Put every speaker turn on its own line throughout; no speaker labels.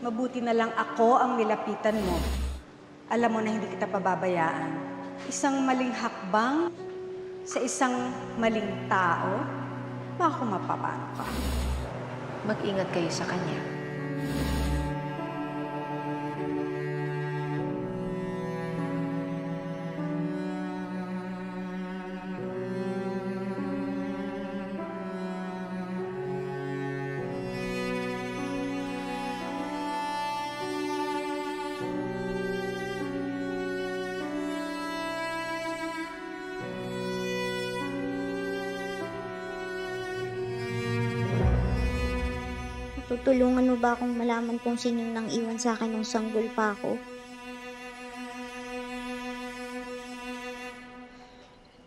Mabuti na lang ako ang nilapitan mo. Alam mo na hindi kita pababayaan. Isang maling hakbang sa isang maling tao, baka mapapano ka.
Mag-ingat kayo sa kanya.
Tutulungan mo ba akong malaman kung sino nang iwan sa akin nung sanggol pa ako?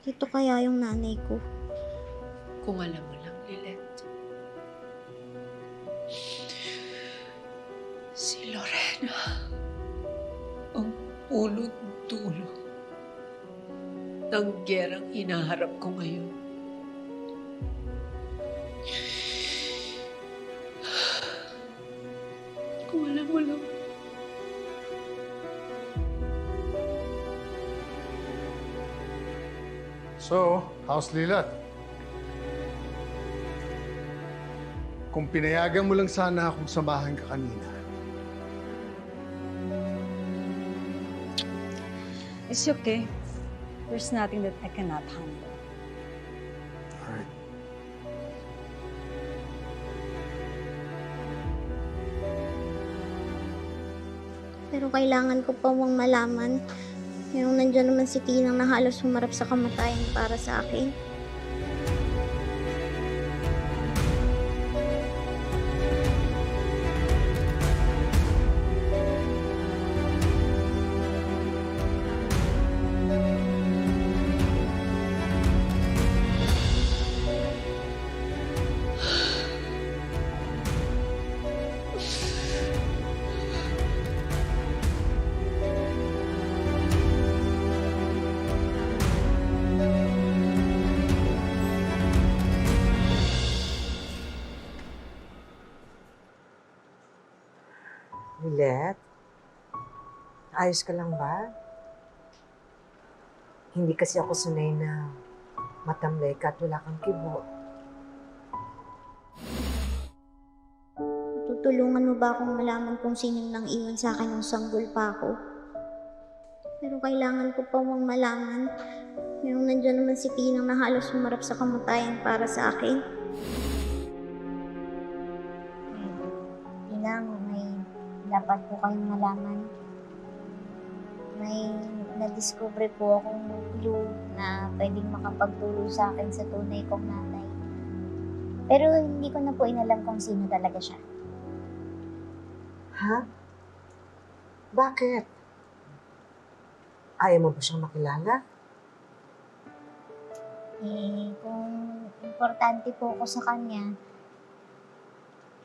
Dito kaya yung nanay ko.
Kung alam mo lang, Lilet. Si Lorena. Ang ulot dulo ng gerang inaharap ko ngayon. Mo lang.
So, how's Lilat? Kung pinayagan mo lang sana akong samahan ka kanina,
It's okay. There's nothing that I cannot handle.
Pero kailangan ko pa mong malaman yung nandiyan naman si Tinang na halos humarap sa kamatayan para sa akin.
Lilet? Ayos ka lang ba? Hindi kasi ako sanay na matamlay ka at wala kang kibo.
Tutulungan mo ba akong malaman kung sino nang iwan sa akin nung sanggol pa ako? Pero kailangan ko pa mong malaman yung nandiyan naman si Tinang na halos humarap sa kamatayan para sa akin. Dapat po kayong malaman. May nadiscover po akong clue na pwedeng makapagtulong sa akin sa tunay kong nanay. Pero hindi ko na po inalam kung sino talaga siya.
Ha? Bakit? Ayaw mo ba siyang makilala?
Eh, kung importante po ako sa kanya,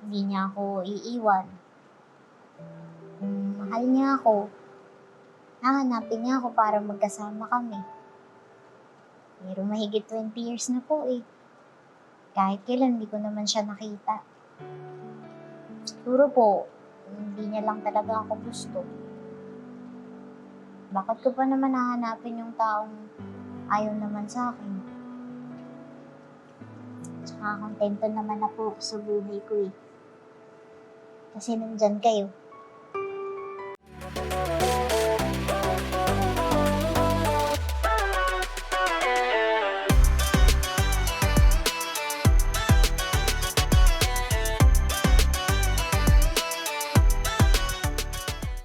hindi niya ako iiwan. Mahal niya ako, hahanapin niya ako para magkasama kami. Pero mahigit 20 years na po eh. Kahit kailan, hindi ko naman siya nakita. Siguro po, hindi niya lang talaga ako gusto. Bakit ko pa naman hahanapin yung taong ayaw naman sa akin? Tsaka kontento naman na po sa buhay ko eh. Kasi nandyan kayo.